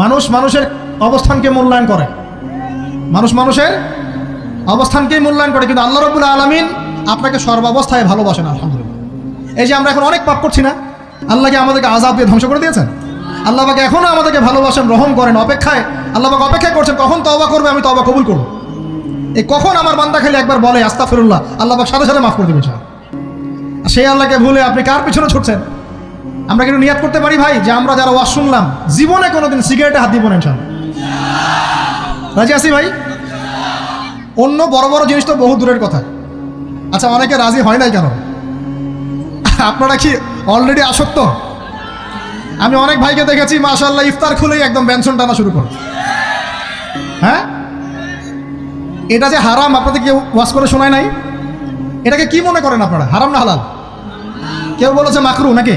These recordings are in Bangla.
মানুষ মানুষের অবস্থানকে মূল্যায়ন করে। মানুষ মানুষের অবস্থানকেই মূল্যায়ন করে, কিন্তু আল্লাহ রবুল্লা আলমিন আপনাকে সর্বাবস্থায় ভালোবাসেন, আলহামদুলিল্লাহ। এই যে আমরা এখন অনেক পাপ করছি না? আল্লাহকে আমাদেরকে আজাব দিয়ে ধ্বংস করে দিয়েছেন? আল্লাহ পাকে এখনও আমাদেরকে ভালোবাসেন, রহম করেন, অপেক্ষায় আল্লাহ পাক অপেক্ষা করছেন, কখন তওবা করবে, আমি তওবা কবুল করব। এই কখন আমার বান্দা খালি একবার বলে আস্তা ফিরুল্লাহ আল্লাহ সাথে সাথে মাফ করে দেবে সেই আল্লাহকে ভুলে আপনি কার পিছনে ছুটছেন? আমরা কিন্তু নিয়াত করতে পারি ভাই যে আমরা যারা ওয়াজ শুনলাম, জীবনে কোনোদিন সিগারেটে হাত দিব না রাজি আসি ভাই? অন্য বড় বড় জিনিস তো বহু দূরের কথা। আচ্ছা অনেকে রাজি হয় নাই কেন? আপনারা কি অলরেডি আসক্ত? আমি অনেক ভাইকে দেখেছি মাশাল্লাহ ইফতার খুলেই একদম ব্যঞ্জন টানা শুরু করে। হ্যাঁ? এটা যে হারাম, আপনাদের কেউ ওয়াশ করে শোনায় নাই? এটাকে কি মনে করেন আপনারা? হারাম না হালাল? কেউ বলেছে মাকরু নাকি?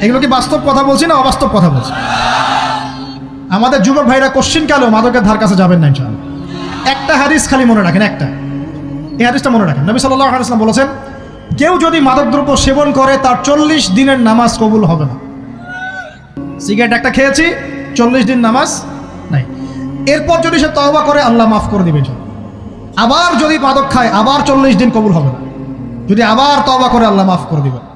এগুলো কি বাস্তব কথা বলছি না অবাস্তব কথা বলছি? আমাদের যুবক ভাইরা কোশ্চিন কালেও মাদকের ধার কাছে যাবেন না ইনশাআল্লাহ? একটা হাদিস খালি মনে রাখেন, একটা। এই হাদিসটা মনে রাখেন। নবী সাল্লাহ আলাইসলাম বলেছেন, কেউ যদি মাদকদ্রব্য সেবন করে, তার চল্লিশ দিনের নামাজ কবুল হবে না। সিগারেট একটা খেয়েছি, চল্লিশ দিন নামাজ নাই। এরপর যদি সে তওবা করে, আল্লাহ মাফ করে দিবে আবার যদি মাদক খায়, আবার চল্লিশ দিন কবুল হবে না। যদি আবার তওবা করে, আল্লাহ মাফ করে দিবে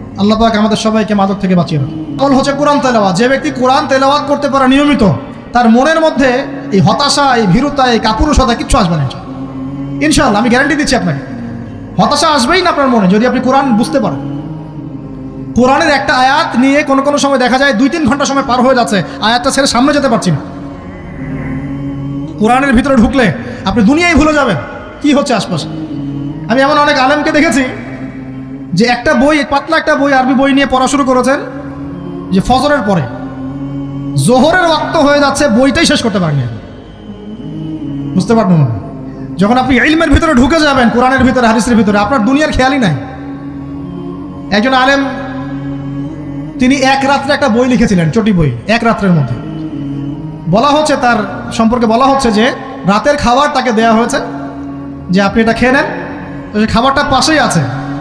আল্লাহ পাক আমাদের সবাইকে মাদক থেকে বাঁচিয়ে রাখে আমল হচ্ছে কোরআন তেলাওয়াত। যে ব্যক্তি কোরআন তেলাওয়াত করতে পারে নিয়মিত, তার মনের মধ্যে এই হতাশা, এই ভীরুতা, এই কাপুরুষতা কিচ্ছু আসবে না ইনশাল্লাহ। আমি গ্যারান্টি দিচ্ছি আপনাকে। হতাশা আসবেই না আপনার মনে, যদি আপনি কোরআন বুঝতে পারেন। কোরআনের একটা আয়াত নিয়ে কোনো কোনো সময় দেখা যায় দুই তিন ঘণ্টা সময় পার হয়ে যাচ্ছে, আয়াতটা ছেড়ে সামনে যেতে পারছি না। কোরআনের ভিতরে ঢুকলে আপনি দুনিয়ায় ভুলে যাবেন, কি হচ্ছে আশপাশে? আমি এমন অনেক আলেমকে দেখেছি যে একটা বই, পাতলা একটা বই আরবি বই নিয়ে পড়া শুরু করেছেন, যে ফজরের পরে। জোহরের ওয়াক্ত হয়ে যাচ্ছে, বইটাই শেষ করতে পারেনি বুঝতে পারবেন? যখন আপনি ইলমের ভিতরে ঢুকে যাবেন, কোরআনের ভিতরে হারিসের ভিতরে, আপনার দুনিয়ার খেয়ালই নাই। একজন আলেম, তিনি এক রাত্রে একটা বই লিখেছিলেন, চটি বই, এক রাত্রের মধ্যে। বলা হচ্ছে তার, সম্পর্কে বলা হচ্ছে যে, রাতের খাবার তাকে দেয়া হয়েছে, যে আপনি এটা খেয়ে নেন খাবারটা পাশেই আছে।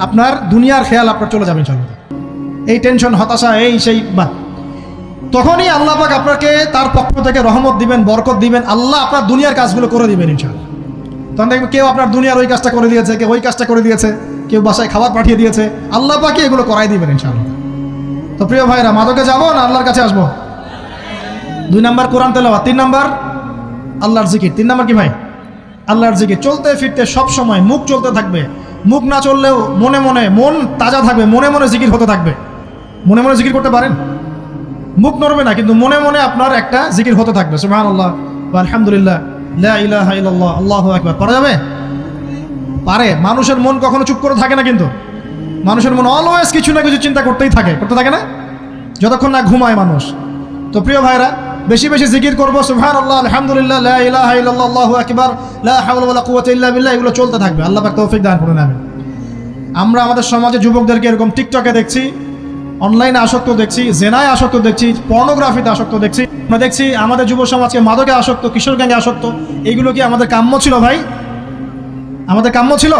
আপনার দুনিয়ার খেয়াল আপনার চলে যাবেন চলবে এই টেনশন, হতাশা, এই সেই বাদ। তখনই আল্লাহ পাক আপনাকে তার পক্ষ থেকে রহমত দিবেন, বরকত দিবেন। আল্লাহ আপনার দুনিয়ার কাজগুলো করে দিবেন ইনশাআল্লাহ। তখন দেখবেন কেউ আপনার দুনিয়ার ওই কাজটা করে দিয়েছে, কেউ ওই কাজটা করে দিয়েছে, কেউ বাসায় খাবার পাঠিয়ে দিয়েছে। আল্লাহ পাকে এগুলো করাই দিবেন ইনশাআল্লাহ। তো প্রিয় ভাইরা মাদকে যাব না আল্লাহর কাছে আসব? দুই নাম্বার কোরআন তেলাওয়াত, তিন নাম্বার আল্লাহর জিকির। তিন নাম্বার কি ভাই? আল্লাহর জিকির। চলতে ফিরতে সব সময় মুখ চলতে থাকবে। মুখ না চললেও মনে মনে মন তাজা থাকবে, মনে মনে জিকির হতে থাকবে। মনে মনে জিকির করতে পারেন? মুখ নড়বে না, কিন্তু মনে মনে আপনার একটা জিকির হতে থাকবে। সুবহানাল্লাহ বা আলহামদুলিল্লাহ ইল্লাল্লাহ, আল্লাহু আকবার। পারা যাবে? পারে। মানুষের মন কখনো চুপ করে থাকে না কিন্তু। মানুষের মন অলওয়েজ কিছু না কিছু চিন্তা করতেই থাকে। করতে থাকে না? যতক্ষণ না ঘুমায় মানুষ। তো প্রিয় ভাইরা বেশি বেশি জিকির করব সুবহান আল্লাহ আলহামদুলিল্লাহ আল্লাহু আকবার ইল্লা এগুলো চলতে থাকবে। আল্লাহ পাক তৌফিক দান করুন আমি আমরা আমাদের সমাজে যুবকদেরকে এরকম টিকটকে দেখছি অনলাইনে আসক্ত দেখছি, জেনায় আসক্ত দেখছি পর্নোগ্রাফিতে আসক্ত দেখছি। আমরা দেখছি আমাদের যুব সমাজকে মাদকে আসক্ত, কিশোর আসক্ত। এইগুলো কি আমাদের কাম্য ছিল ভাই? আমাদের কাম্য ছিল?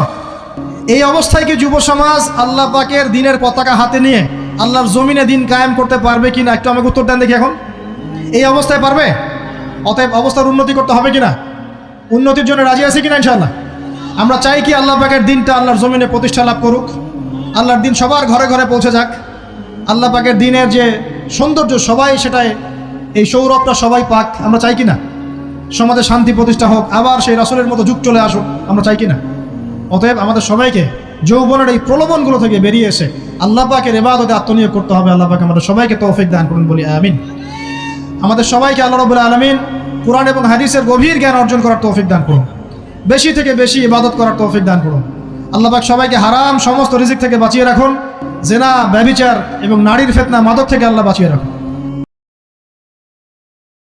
এই অবস্থায় কি যুব সমাজ আল্লাহ পাকের দিনের পতাকা হাতে নিয়ে, আল্লাহর জমিনে দিন কায়েম করতে পারবে কিনা, একটু আমাকে উত্তর দেন দেখি এখন। এই অবস্থায় পারবে? অতএব অবস্থার উন্নতি করতে হবে কিনা? উন্নতির জন্য রাজি আছি কিনা ইনশাআল্লাহ? আমরা চাই কি আল্লাহ পাকের দিনটা আল্লাহর জমিনে প্রতিষ্ঠা লাভ করুক। আল্লাহর দিন সবার ঘরে ঘরে পৌঁছে যাক। আল্লাহ পাকের দিনের যে সৌন্দর্য সবাই সেটাই, এই সৌরভটা সবাই পাক। আমরা চাই কি না সমাজে শান্তি প্রতিষ্ঠা হোক, আবার সেই রাসুলের মতো যুগ চলে আসুক, আমরা চাই কি না অতএব আমাদের সবাইকে যৌবনের এই প্রলোভনগুলো থেকে বেরিয়ে এসে আল্লাহ পাকের এবাদতে আত্মনিয়োগ করতে হবে। আল্লাহ পাক আমাদের সবাইকে তৌফিক দান করুন বলি, আমিন। আমাদের সবাইকে আল্লাহ রবুল্লা আলমিন কোরআন এবং হাদিসের গভীর জ্ঞান অর্জন করার তৌফিক দান করুন। বেশি থেকে বেশি ইবাদত করার তৌফিক দান করুন। আল্লাহবাক সবাইকে হারাম সমস্ত রিজিক থেকে বাঁচিয়ে রাখুন, জেনা ব্যবিচার এবং নারীর ফেতনা মাদক থেকে আল্লাহ বাঁচিয়ে রাখুন।